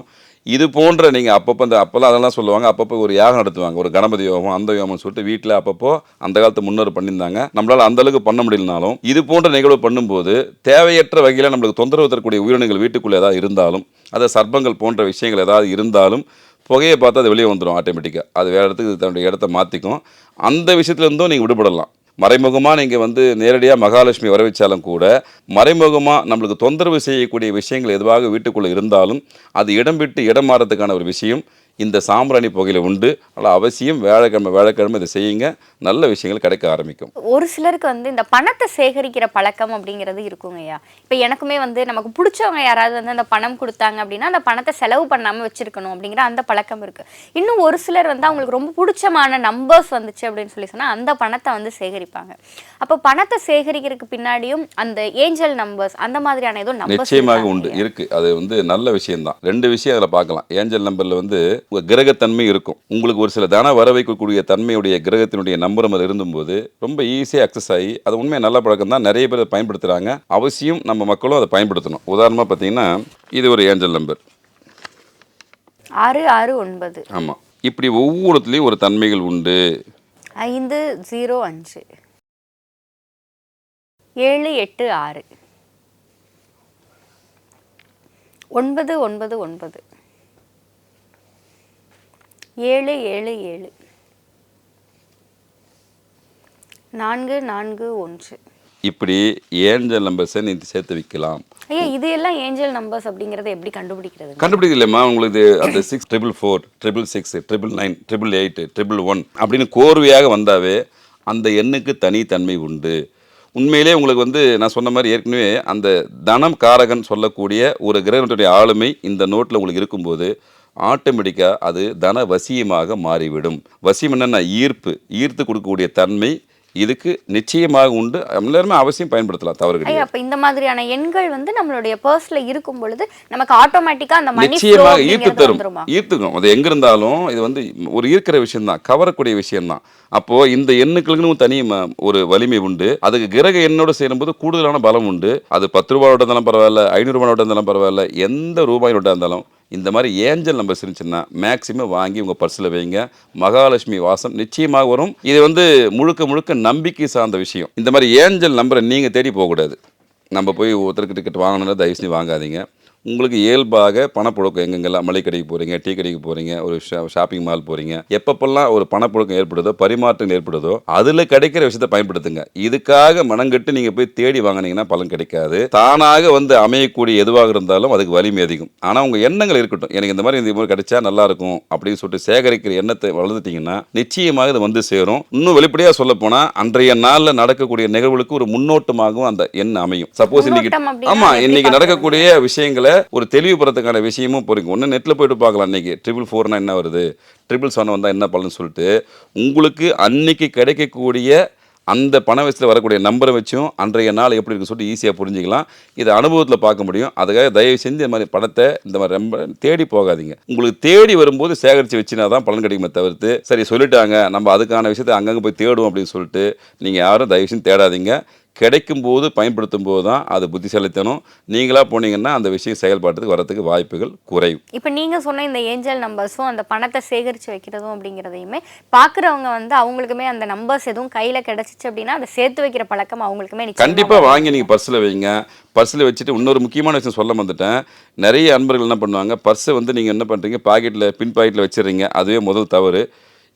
இது போன்ற நீங்கள் அப்பப்போ இந்த அப்போல்லாம் அதெல்லாம் சொல்லுவாங்க அப்பப்போ ஒரு யாகம் நடத்துவாங்க ஒரு கணபதி யோகம் அந்த யோகம்னு சொல்லிட்டு வீட்டில் அப்பப்போ அந்த காலத்து முன்னோர் பண்ணியிருந்தாங்க. நம்மளால் அந்த அளவுக்கு பண்ண முடியலனாலும் இது போன்ற நிகழ்வு பண்ணும்போது தேவையற்ற வகையில் நம்மளுக்கு தொந்தரவு தரக்கூடிய உயிரினங்கள் வீட்டுக்குள்ளே ஏதாவது இருந்தாலும் அதை சர்ப்பங்கள் போன்ற விஷயங்கள் ஏதாவது இருந்தாலும் புகையை பார்த்தா அது வெளியே வந்துடும் ஆட்டோமேட்டிக்காக அது வேறு இடத்துக்கு தன்னுடைய இடத்த மாற்றிக்கும் அந்த விஷயத்துலேருந்தும் நீங்கள் விடுபடலாம். மறைமுகமாக நீங்கள் வந்து நேரடியாக மகாலட்சுமி வர வச்சாலும் கூட மறைமுகமாக நம்மளுக்கு தொந்தரவு செய்யக்கூடிய விஷயங்கள் எதுவாக வீட்டுக்குள்ளே இருந்தாலும் அது இடம் விட்டு இடம் மாறதுக்கான ஒரு விஷயம். இந்த சாம்பிராணி புகையில உண்டு. அதனால் அவசியம் வேலைக்கிழமை வேலைக்கிழமை இதை செய்யுங்க. நல்ல விஷயங்கள் கிடைக்க ஆரம்பிக்கும். ஒரு சிலருக்கு வந்து இந்த பணத்தை சேகரிக்கிற பழக்கம் அப்படிங்கிறது இருக்குங்கய்யா இப்போ எனக்குமே வந்து நமக்கு பிடிச்சவங்க யாராவது வந்து அந்த பணம் கொடுத்தாங்க அப்படின்னா அந்த பணத்தை செலவு பண்ணாமல் வச்சிருக்கணும் அப்படிங்கிற அந்த பழக்கம் இருக்கு. இன்னும் ஒரு சிலர் வந்து அவங்களுக்கு ரொம்ப பிடிச்சமான நம்பர்ஸ் வந்துச்சு அப்படின்னு சொல்லி சொன்னால் அந்த பணத்தை வந்து சேகரிப்பாங்க. அப்போ பணத்தை சேகரிக்கிறதுக்கு பின்னாடியும் அந்த ஏஞ்சல் நம்பர்ஸ் அந்த மாதிரியான ஏதோ நிச்சயமாக உண்டு இருக்கு. அது வந்து நல்ல விஷயம்தான். ரெண்டு விஷயம் அதில் பார்க்கலாம். ஏஞ்சல் நம்பர்ல வந்து கிரகத்தன்மை இருக்கும். உங்களுக்கு ஒரு சில தன வர வைக்கக்கூடிய தன்மையுடைய கிரகத்தினுடைய நம்பர் அதில் இருந்தும்போது ரொம்ப ஈஸியாக அக்சஸ் ஆகி அது உண்மையாக நல்ல பழக்கம் தான். நிறைய பேர் அதை பயன்படுத்துகிறாங்க அவசியம் நம்ம மக்களும் அதை பயன்படுத்தணும். உதாரணமாக பார்த்தீங்கன்னா இது ஒரு ஏஞ்சல் நம்பர். ஆறு ஆறு ஒன்பது. ஆமாம் இப்படி ஒவ்வொருத்துலேயும் ஒரு தன்மைகள் உண்டு. ஐந்து ஜீரோ அஞ்சு. ஏழு எட்டு ஆறு. ஒன்பது ஒன்பது ஒன்பது. ஏழு ஏழு ஏழு. நான்கு நான்கு ஒன்று. இப்படி ஏஞ்சல் நம்பர்ஸை நீ சேர்த்து வைக்கலாம். ஐயா இது எல்லாம் ஏஞ்சல் நம்பர்ஸ் அப்படிங்கறத எப்படி கண்டுபிடிக்கிறது கண்டுபிடிக்கலைம்மா உங்களுக்கு அந்த six triple four triple six triple nine triple eight triple one அப்படின்னு கோர்வையாக வந்தாவே அந்த எண்ணுக்கு தனித்தன்மை உண்டு. உண்மையிலே உங்களுக்கு வந்து நான் சொன்ன மாதிரி ஏற்கனவே அந்த தனம் காரகன் சொல்லக்கூடிய ஒரு கிரகத்துடைய ஆளுமை இந்த நோட்டில் உங்களுக்கு இருக்கும்போது ஆட்டோமேட்டிக்காக அது தன வசியமாக மாறிவிடும். வசியம் என்னென்ன ஈர்ப்பு. ஈர்த்து கொடுக்கக்கூடிய தன்மை இதுக்கு நிச்சயமாக உண்டு. எல்லாருமே அவசியம் பயன்படுத்தலாம் தவறு கிடையாது. அப்ப இந்த மாதிரியான எண்கள் வந்து நம்மளுடைய பர்ஸ்ல இருக்கும் பொழுது நமக்கு ஆட்டோமேட்டிக்கா அந்த நிச்சயமாக ஈர்த்து தரும். ஈர்த்துக்கும் அது எங்க இருந்தாலும் இது வந்து ஒரு ஈர்க்கிற விஷயம் தான் கவரக்கூடிய விஷயம் தான் அப்போ இந்த எண்ணுக்களுக்குன்னு தனி ஒரு வலிமை உண்டு. அதுக்கு கிரக எண்ணோட சேரும்போது கூடுதலான பலம் உண்டு. அது பத்து ரூபாயோட இருந்தாலும் பரவாயில்ல ஐநூறு ரூபாயோட இருந்தாலும் பரவாயில்ல எந்த ரூபாயோட இருந்தாலும். இந்த மாதிரி ஏஞ்சல் நம்பர்ஸ் இருந்துச்சுன்னா மேக்ஸிமம் வாங்கி உங்கள் பர்ஸில் வைங்க. மகாலட்சுமி வாசம் நிச்சயமாக வரும். இது வந்து முழுக்க முழுக்க நம்பிக்கை சார்ந்த விஷயம். இந்த மாதிரி ஏஞ்சல் நம்பரை நீங்கள் தேடி போகக்கூடாது. நம்ம போய் ஒருத்தருக்கு டிக்கெட் வாங்கணும்னா தயவு செஞ்சு வாங்காதீங்க. உங்களுக்கு இயல்பாக பணப்புழக்கம் எங்கெங்கெல்லாம் மளிகை கடைக்கு போகிறீங்க டீ கடைக்கு போகிறீங்க ஒரு ஷாப்பிங் மால் போகிறீங்க எப்பப்பெல்லாம் ஒரு பணப்புழக்கம் ஏற்படுதோ பரிமாற்றம் ஏற்படுதோ அதில் கிடைக்கிற விஷயத்தை பயன்படுத்துங்க. இதுக்காக மனங்கட்டு நீங்கள் போய் தேடி வாங்கினீங்கன்னா பலன் கிடைக்காது. தானாக வந்து அமையக்கூடிய எதுவாக இருந்தாலும் அதுக்கு வலிமை அதிகம் ஆனால் உங்கள் எண்ணங்கள் இருக்கட்டும். எனக்கு இந்த மாதிரி இந்த மாதிரி கிடைச்சா நல்லா இருக்கும் அப்படின்னு சொல்லிட்டு சேகரிக்கிற எண்ணத்தை வளர்த்துட்டீங்கன்னா நிச்சயமாக இது வந்து சேரும். இன்னும் வெளிப்படையாக சொல்ல போனால் அன்றைய நாளில் நடக்கக்கூடிய நிகழ்வுகளுக்கு ஒரு முன்னோட்டமாகவும் அந்த எண்ணம் அமையும். சப்போஸ் இன்னைக்கு முன்னோட்டம் அப்படின்னா ஆமா எப்படி இன்னைக்கு? நடக்கக்கூடிய விஷயங்களை ஒரு தெளிவுபடுறதுக்கான விஷயமும் போறீங்க ஒன்று நெட்டில் போயிட்டு பார்க்கலாம் அன்றைக்கி ட்ரிபிள் ஃபோர்னா என்ன வருது? ட்ரிபிள் செவன் வந்தால் என்ன பலன்னு சொல்லிட்டு உங்களுக்கு அன்னைக்கு கிடைக்கக்கூடிய அந்த பண வயசில் வரக்கூடிய நம்பரை வச்சும் அன்றைய நாள் எப்படி இருக்குன்னு சொல்லிட்டு ஈஸியாக புரிஞ்சுக்கலாம். இதை அனுபவத்தில் பார்க்க முடியும். அதுக்காக தயவு செஞ்சு இந்த மாதிரி படத்தை இந்த மாதிரி ரொம்ப தேடி போகாதீங்க. உங்களுக்கு தேடி வரும்போது சேகரித்து வச்சுனா தான் பலன் கிடைக்குமே தவிர்த்து சரி சொல்லிட்டாங்க நம்ம அதுக்கான விஷயத்தை அங்கங்கே போய் தேடுவோம் அப்படின்னு சொல்லிட்டு நீங்கள் யாரும் தயவு செஞ்சு தேடாதீங்க. கிடைக்கும் போது பயன்படுத்தும் போது தான் அது புத்திசாலித்தனம். நீங்களாக போனீங்கன்னா அந்த விஷயம் செயல்பாட்டுக்கு வரதுக்கு வாய்ப்புகள் குறைவு. இப்போ நீங்கள் சொன்ன இந்த ஏஞ்சல் நம்பர்ஸும் அந்த பணத்தை சேகரித்து வைக்கிறதும் அப்படிங்கிறதையுமே பார்க்குறவங்க வந்து அவங்களுக்குமே அந்த நம்பர்ஸ் எதுவும் கையில் கிடச்சிச்சு அப்படின்னா அதை சேர்த்து வைக்கிற பழக்கம் அவங்களுக்குமே கண்டிப்பாக வாங்கி நீங்கள் பர்ஸில் வைங்க. பர்ஸில் வச்சுட்டு இன்னொரு முக்கியமான விஷயம் சொல்ல வந்துட்டேன் நிறைய அன்பர்கள் என்ன பண்ணுவாங்க பர்ஸை வந்து நீங்கள் என்ன பண்ணுறீங்க பாக்கெட்டில் பின் பாக்கெட்டில் வச்சிடுறீங்க. அதுவே முதல் தவறு.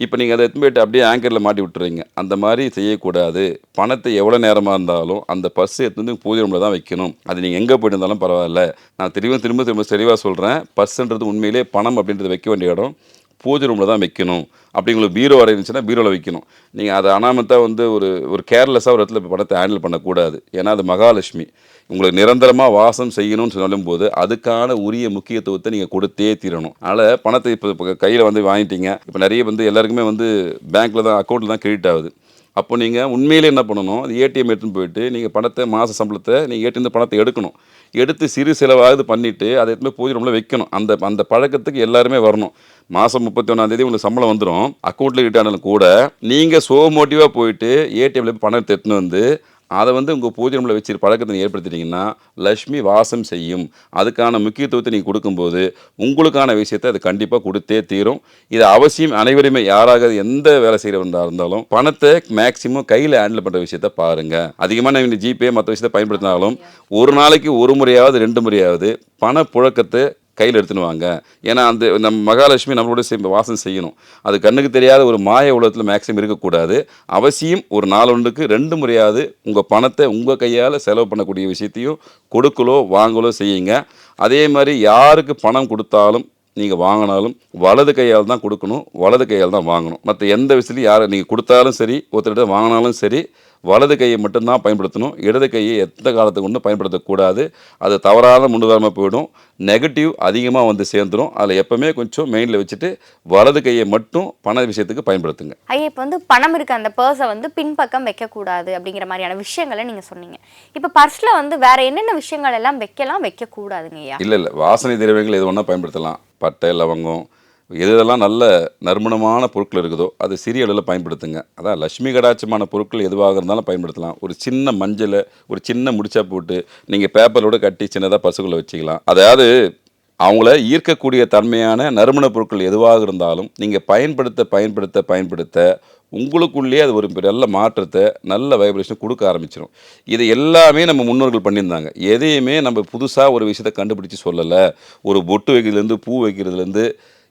இப்போ நீங்கள் அதை எடுத்து போயிட்டு அப்படியே ஆங்கரில் மாட்டி விட்டுறீங்க. அந்த மாதிரி செய்யக்கூடாது. பணத்தை எவ்வளோ நேரமாக இருந்தாலும் அந்த பர்ஸை எடுத்து வந்து பூஜை ரூமில் தான் வைக்கணும். அது நீங்கள் எங்கே போயிட்டு இருந்தாலும் பரவாயில்ல. நான் திரும்ப திரும்ப திரும்ப தெளிவாக சொல்கிறேன். பஸ்ஸுன்றது உண்மையிலே பணம் அப்படின்றது வைக்க வேண்டிய இடம். பூஜை ரூமில் தான் வைக்கணும். அப்படி உங்களுக்கு பீரோ வரை இருந்துச்சுன்னா பீரோவில் வைக்கணும். நீங்கள் அதை அனாமத்தாக வந்து ஒரு ஒரு கேர்லெஸ்ஸாக ஒரு இடத்துல பணத்தை ஹேண்டில் பண்ணக்கூடாது. ஏன்னா அது மகாலட்சுமி. உங்களுக்கு நிரந்தரமாக வாசம் செய்யணும்னு சொல்லும்போது அதுக்கான உரிய முக்கியத்துவத்தை நீங்கள் கொடுத்தே தீரணும். அதனால் பணத்தை இப்போ இப்போ கையில் வந்து வாங்கிட்டீங்க. இப்போ நிறைய வந்து எல்லாருக்குமே வந்து பேங்க்கில் தான் அக்கௌண்ட்டில் தான் கிரெடிட் ஆகுது. அப்போ நீங்கள் உண்மையிலே என்ன பண்ணணும்? அது ஏடிஎம் எடுத்துன்னு போயிட்டு நீங்கள் பணத்தை மாத சம்பளத்தை நீங்கள் ஏடிஎம் பணத்தை எடுக்கணும். எடுத்து சிறு செலவாவது பண்ணிவிட்டு அதை எடுத்து பூஜை ரூமில் வைக்கணும். அந்த அந்த பழக்கத்துக்கு எல்லாருமே வரணும். மாதம் முப்பத்தி ஒன்றாந்தேதி உங்களுக்கு சம்பளம் வந்துடும் அக்கௌண்ட்டில் கிட்டானாலும் கூட. நீங்கள் சோ மோட்டிவாக போயிட்டு ஏடிஎம்ல போய் பணத்தை எடுத்துன்னு வந்து அதை வந்து உங்கள் பூஜை ரூமில் வச்சு பழக்கத்தை ஏற்படுத்திட்டிங்கன்னா ஏற்படுத்திட்டீங்கன்னா லக்ஷ்மி வாசம் செய்யும். அதுக்கான முக்கியத்துவத்தை நீங்கள் கொடுக்கும்போது உங்களுக்கான விஷயத்தை அது கண்டிப்பாக கொடுத்தே தீரும். இது அவசியம் அனைவருமே யாராக எந்த வேலை செய்கிறவர்களாக இருந்தாலும் பணத்தை மேக்சிமம் கையில் ஹேண்டில் பண்ணுற விஷயத்த பாருங்கள் அதிகமாக நீங்கள் ஜிபே மற்ற விஷயத்தை பயன்படுத்தினாலும் ஒரு நாளைக்கு ஒரு முறையாவது ரெண்டு முறையாவது பணப்புழக்கத்தை கையில் எடுத்துன்னு வாங்க ஏன்னா அந்த நம்ம மகாலட்சுமி நம்மளோட சேர்ந்து வாசம் செய்யணும். அது கண்ணுக்கு தெரியாத ஒரு மாய உலகத்தில் மேக்ஸிமம் இருக்கக்கூடாது. அவசியம் ஒரு நாளொன்றுக்கு ரெண்டு முறையாவது உங்கள் பணத்தை உங்கள் கையால் செலவு பண்ணக்கூடிய விஷயத்தையும் கொடுக்கலோ வாங்கலோ செய்யுங்க. அதே மாதிரி யாருக்கு பணம் கொடுத்தாலும் நீங்கள் வாங்கினாலும் வலது கையால் தான் கொடுக்கணும் வலது கையால் தான் வாங்கணும். மற்ற எந்த விஷயத்துலையும் யார் நீங்கள் கொடுத்தாலும் சரி ஒருத்தர்கிட்ட வாங்கினாலும் சரி வலது கையை மட்டும்தான் பயன்படுத்தணும். இடது கையை எந்த காலத்துக்கு கொண்டு பயன்படுத்தக்கூடாது. அது தவறான முன்னுதாரணமாக போயிடும். நெகட்டிவ் அதிகமாக வந்து சேர்ந்துடும் அதில் எப்பவுமே கொஞ்சம் மெயினில் வச்சுட்டு வலது கையை மட்டும் பண விஷயத்துக்கு பயன்படுத்துங்க. ஐயா இப்போ வந்து பணம் இருக்க அந்த பர்ஸை வந்து பின்பக்கம் வைக்கக்கூடாது அப்படிங்கிற மாதிரியான விஷயங்களை நீங்கள் சொன்னீங்க. இப்போ பர்ஸில் வந்து வேற என்னென்ன விஷயங்கள் எல்லாம் வைக்கலாம் வைக்கக்கூடாதுங்க ஐயா? இல்லை இல்லை. வாசனை திரவியங்கள் எது ஒன்றா பயன்படுத்தலாம். பட்டை லவங்கம் எது எதெல்லாம் நல்ல நறுமணமான பொருட்கள் இருக்குதோ அது சிறிய அளவில் பயன்படுத்துங்க. அதான் லட்சுமி கடாட்சமான பொருட்கள் எதுவாக இருந்தாலும் பயன்படுத்தலாம். ஒரு சின்ன மஞ்சளை ஒரு சின்ன முடிச்சா போட்டு நீங்கள் பேப்பரோட கட்டி சின்னதாக பசுக்குள்ளே வச்சுக்கலாம். அதாவது அவங்கள ஈர்க்கக்கூடிய தன்மையான நறுமண பொருட்கள் எதுவாக இருந்தாலும் நீங்கள் பயன்படுத்த பயன்படுத்த பயன்படுத்த உங்களுக்குள்ளேயே அது ஒரு நல்ல மாற்றத்தை நல்ல வைப்ரேஷன் கொடுக்க ஆரம்பிச்சிடும் இது எல்லாமே நம்ம முன்னோர்கள் பண்ணியிருந்தாங்க. எதையுமே நம்ம புதுசாக ஒரு விஷயத்தை கண்டுபிடிச்சி சொல்லலை. ஒரு பொட்டு வைக்கிறதுலேருந்து பூ வைக்கிறதுலேருந்து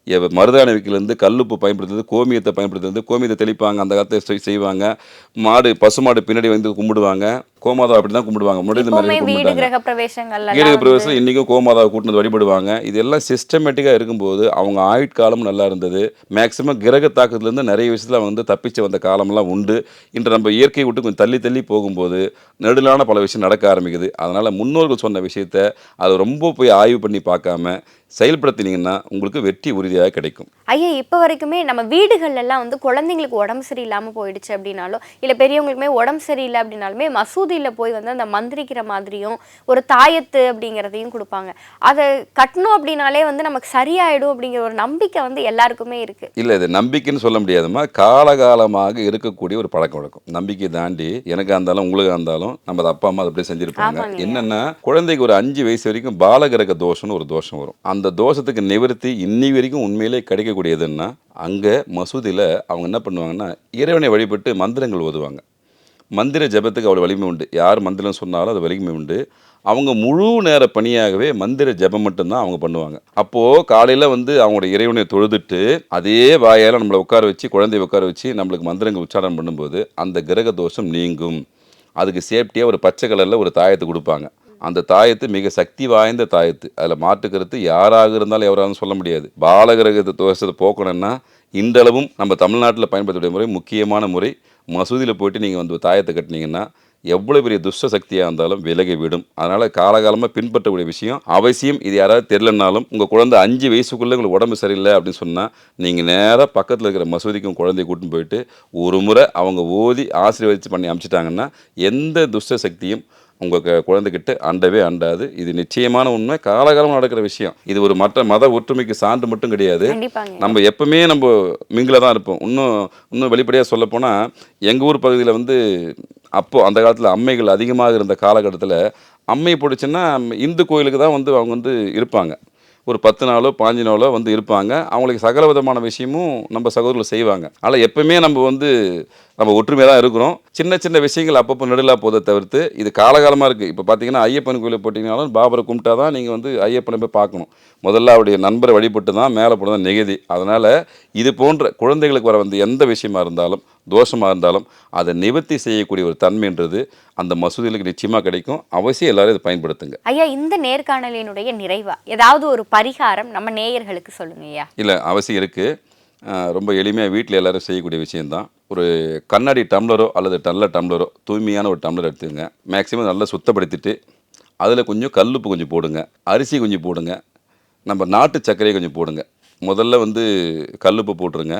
எவ- மருதாணி வைக்கிறதுலேருந்து கல்லுப்பு பயன்படுத்துறது கோமியத்தை பயன்படுத்துறது கோமியத்தை தெளிப்பாங்க அந்த காலத்தை செய்- செய்வாங்க. மாடு பசுமாடு பின்னாடி வந்து கும்பிடுவாங்க. கோமாதா அப்படி தான் கும்பிடுவாங்க. முன்னாடி வீடு கிரக பிரவேசம் இன்றைக்கும் கோமாதாவை கூட்டினு வந்து வழிபடுவாங்க. இதெல்லாம் சிஸ்டமேட்டிக்காக இருக்கும்போது அவங்க ஆயுட்காலம் நல்லா இருந்தது. மேக்ஸிமம் கிரக தாக்கத்துலேருந்து நிறைய விஷயத்தில் அவங்க வந்து தப்பிச்சு வந்த காலமெல்லாம் உண்டு. இன்று நம்ம இயற்கை விட்டு கொஞ்சம் தள்ளி தள்ளி போகும்போது நெடுலான பல விஷயம் நடக்க ஆரம்பிக்குது. அதனால் முன்னோர்கள் சொன்ன விஷயத்த அதை ரொம்ப போய் ஆய்வு பண்ணி பார்க்காம செயல்படுத்தினீங்கன்னா உங்களுக்கு வெற்றி உறுதியாக கிடைக்கும். ஐயா இப்போ வரைக்குமே நம்ம வீடுகள்ல எல்லாம் வந்து குழந்தைங்களுக்கு உடம்பு சரியில்லாமல் போயிடுச்சு அப்படின்னாலும் இல்லை பெரியவங்களுக்குமே உடம்பு சரியில்லை அப்படின்னாலுமே மசூதியில் போய் வந்து அந்த மந்திரிக்கிற மாதிரியும் ஒரு தாயத்து அப்படிங்கிறதையும் கொடுப்பாங்க. அதை கட்டணும் அப்படின்னாலே வந்து நமக்கு சரியாயிடும் அப்படிங்கிற ஒரு நம்பிக்கை வந்து எல்லாருக்குமே இருக்கு. இல்லை இது நம்பிக்கைன்னு சொல்ல முடியாதுமா காலகாலமாக இருக்கக்கூடிய ஒரு பழக்க வழக்கம். நம்பிக்கை தாண்டி எனக்கு இருந்தாலும் உங்களுக்கு இருந்தாலும் நம்ம அப்பா அம்மா அதை அப்படியே செஞ்சுருப்பாங்க. என்னன்னா குழந்தைக்கு ஒரு அஞ்சு வயசு வரைக்கும் பாலகிரக தோஷம்னு ஒரு தோஷம் வரும். அந்த தோஷத்துக்கு நிவர்த்தி இன்னி வரைக்கும் உண்மையிலே கிடைக்கக்கூடியதுன்னா அங்கே மசூதியில் அவங்க என்ன பண்ணுவாங்கன்னா இறைவனை வழிபட்டு மந்திரங்கள் ஓதுவாங்க. மந்திர ஜெபத்துக்கு அவ்வளோ வலிமை உண்டு. யார் மந்திரம் சொன்னாலும் அது வலிமை உண்டு. அவங்க முழு நேர பணியாகவே மந்திர ஜெபம் மட்டும்தான் அவங்க பண்ணுவாங்க. அப்போது காலையில் வந்து அவங்களோட இறைவனை தொழுதுட்டு அதே வாயால் நம்மளை உட்கார வச்சு குழந்தைய உட்கார வச்சு நம்மளுக்கு மந்திரங்கள் உச்சாரணம் பண்ணும்போது அந்த கிரக தோஷம் நீங்கும். அதுக்கு சேஃப்டியாக ஒரு பச்சை கலரில் ஒரு தாயத்தை கொடுப்பாங்க. அந்த தாயத்து மிக சக்தி வாய்ந்த தாயத்து. அதில் மாற்றுக்கருத்து யாராக இருந்தாலும் எவராலும் சொல்ல முடியாது. பாலகிரகத்தை தோஷத்தை போக்கணும்னா இன்றளவும் நம்ம தமிழ்நாட்டில் பயன்படுத்தக்கூடிய முறை முக்கியமான முறை மசூதியில் போயிட்டு நீங்கள் வந்து தாயத்தை கட்டினீங்கன்னா எவ்வளோ பெரிய துஷ்ட சக்தியாக இருந்தாலும் விலகி விடும். அதனால் காலகாலமாக பின்பற்றக்கூடிய விஷயம் அவசியம் இது யாராவது தெரிலனாலும் உங்கள் குழந்தை அஞ்சு வயசுக்குள்ளே உங்களுக்கு உடம்பு சரியில்லை அப்படின்னு சொன்னால் நீங்கள் நேராக பக்கத்தில் இருக்கிற மசூதிக்கும் குழந்தைய கூட்டின்னு போயிட்டு ஒரு முறை அவங்க ஓதி ஆசீர்வதித்து பண்ணி அமிச்சிட்டாங்கன்னா எந்த துஷ்ட சக்தியும் உங்கள் க- குழந்தைகிட்ட அண்டவே அண்டாது. இது நிச்சயமான உண்மை. காலகாலம் நடக்கிற விஷயம். இது ஒரு மற்ற மத ஒற்றுமைக்கு சான்று மட்டும் கிடையாது. நம்ம எப்பவுமே நம்ம மிங்கில தான் இருப்போம். இன்னும் இன்னும் வெளிப்படையாக சொல்லப்போனால் எங்கள் ஊர் பகுதியில் வந்து அப்போது அந்த காலத்தில் அம்மைகள் அதிகமாக இருந்த காலகட்டத்தில் அம்மை பிடிச்சுன்னா இந்து கோயிலுக்கு தான் வந்து அவங்க வந்து இருப்பாங்க. ஒரு பத்து நாளோ பாஞ்சு நாளோ வந்து இருப்பாங்க. அவங்களுக்கு சகல விதமான விஷயமும் நம்ம சகோதரர்கள் செய்வாங்க. ஆனால் எப்பவுமே நம்ம வந்து நம்ம ஒற்றுமையாக தான் இருக்கிறோம். சின்ன சின்ன விஷயங்கள் அப்பப்போ நடுலா போதை தவிர்த்து இது காலகாலமாக இருக்குது இப்போ பார்த்தீங்கன்னா ஐயப்பன் கோயிலை போட்டிங்கனாலும் பாபரை கும்பிட்டா தான் நீங்கள் வந்து ஐயப்பனை போய் பார்க்கணும். முதல்ல அவருடைய நண்பரை வழிபட்டு தான் மேலே போனது தான் நிகதி. அதனால் இது போன்ற குழந்தைகளுக்கு வர வந்து எந்த விஷயமா இருந்தாலும் தோஷமாக இருந்தாலும் அதை நிவர்த்தி செய்யக்கூடிய ஒரு தன்மைன்றது அந்த மசூதிகளுக்கு நிச்சயமாக கிடைக்கும். அவசியம் எல்லாரும் இதை பயன்படுத்துங்க. ஐயா இந்த நேர்காணலினுடைய நிறைவா? ஏதாவது ஒரு பரிகாரம் நம்ம நேயர்களுக்கு சொல்லுங்க ஐயா. இல்லை அவசியம் இருக்குது ரொம்ப எளிமையாக வீட்டில் எல்லோரும் செய்யக்கூடிய விஷயந்தான் ஒரு கண்ணாடி டம்ளரோ அல்லது நல்ல டம்ளரோ தூய்மையான ஒரு டம்ளர் எடுத்துங்க மேக்ஸிமம் நல்லா சுத்தப்படுத்திட்டு அதில் கொஞ்சம் கல்லுப்பு கொஞ்சம் போடுங்க. அரிசி கொஞ்சம் போடுங்க. நம்ம நாட்டு சர்க்கரையை கொஞ்சம் போடுங்க. முதல்ல வந்து கல்லுப்பு போட்டுருங்க.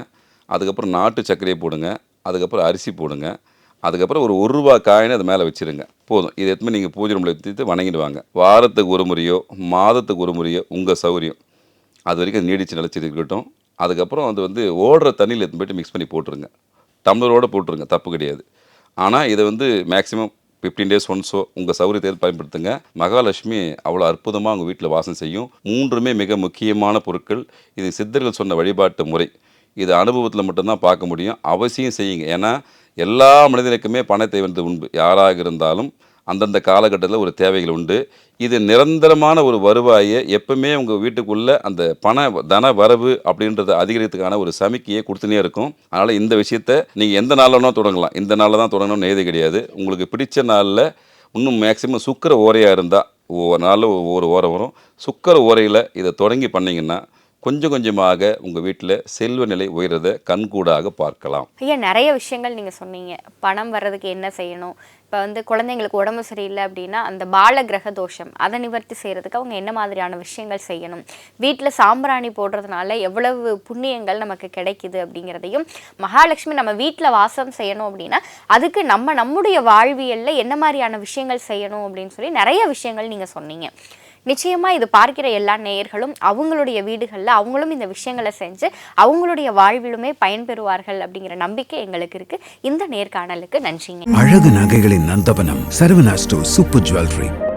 அதுக்கப்புறம் நாட்டு சர்க்கரையை போடுங்க. அதுக்கப்புறம் அரிசி போடுங்க. அதுக்கப்புறம் ஒரு ஒரு ரூபா காயினை அது மேலே வச்சிருங்க. போதும். இதை எத்தனை நீங்கள் பூஜை ரூமில் எடுத்து வணங்கிட்டு வாங்க வாரத்துக்கு ஒரு முறையோ மாதத்துக்கு ஒரு முறையோ உங்கள் சௌகரியம் அது வரைக்கும் அது நிலச்சிட்டு இருக்கட்டும். அதுக்கப்புறம் அது வந்து ஓடுற தண்ணியில் எடுத்து போயிட்டு மிக்ஸ் பண்ணி போட்டுருங்க. டம்ளரோட போட்டுருங்க தப்பு கிடையாது. ஆனால் இதை வந்து மேக்ஸிமம் ஃபிஃப்டீன் டேஸ் ஒன்ஸோ உங்கள் சௌகரியத்தை பயன்படுத்துங்க. மகாலட்சுமி அவ்வளோ அற்புதமாக உங்கள் வீட்டில் வாசம் செய்யும். மூன்றுமே மிக முக்கியமான பொருட்கள். இது சித்தர்கள் சொன்ன வழிபாட்டு முறை. இது அனுபவத்தில் மட்டும்தான் பார்க்க முடியும். அவசியம் செய்யுங்க. ஏன்னா எல்லா மனிதனுக்குமே பணத்தை வந்து உண்டு. யாராக இருந்தாலும் அந்தந்த காலகட்டத்தில் ஒரு தேவைகள் உண்டு. இது நிரந்தரமான ஒரு வருவாயை எப்பவுமே உங்கள் வீட்டுக்குள்ளே அந்த பண தன வரவு அப்படின்றத அதிகரிக்கிறதுக்கான ஒரு சமிக்கையை கொடுத்துனே இருக்கும். அதனால் இந்த விஷயத்த நீங்கள் எந்த நாளில் வேணால் தொடங்கலாம். இந்த நாளில் தான் தொடங்கணும்னு ஏது கிடையாது. உங்களுக்கு பிடிச்ச நாளில் இன்னும் மேக்ஸிமம் சுக்கர ஓரையாக இருந்தால் ஒவ்வொரு நாளில் ஒவ்வொரு ஓரம் வரும். சுக்கர ஓரையில் இதை தொடங்கி பண்ணிங்கன்னா கொஞ்சம் கொஞ்சமாக உங்கள் வீட்டில் செல்வ நிலை உயர்றதை கண்கூடாக பார்க்கலாம். ஐயா நிறைய விஷயங்கள் நீங்கள் சொன்னீங்க. பணம் வர்றதுக்கு என்ன செய்யணும்? இப்போ வந்து குழந்தைங்களுக்கு உடம்பு சரியில்லை அப்படின்னா அந்த பால கிரக தோஷம் அதை நிவர்த்தி செய்கிறதுக்கு அவங்க என்ன மாதிரியான விஷயங்கள் செய்யணும்? வீட்டில் சாம்பிராணி போடுறதுனால எவ்வளவு புண்ணியங்கள் நமக்கு கிடைக்குது அப்படிங்கிறதையும் மகாலட்சுமி நம்ம வீட்டில் வாசம் செய்யணும் அப்படின்னா அதுக்கு நம்ம நம்முடைய வாழ்வியலில் என்ன மாதிரியான விஷயங்கள் செய்யணும் அப்படின்னு சொல்லி நிறைய விஷயங்கள் நீங்கள் சொன்னீங்க. நிச்சயமா இது பார்க்கிற எல்லா நேயர்களும் அவங்களுடைய வீடுகளில் அவங்களும் இந்த விஷயங்களை செஞ்சு அவங்களுடைய வாழ்விலுமே பயன்பெறுவார்கள் அப்படிங்கிற நம்பிக்கை எங்களுக்கு இருக்கு. இந்த நேர்காணலுக்கு நன்றிங்க. அழகு நகைகளின் நந்தபனம் சரவணா சூப்பர் ஜுவல்லரி.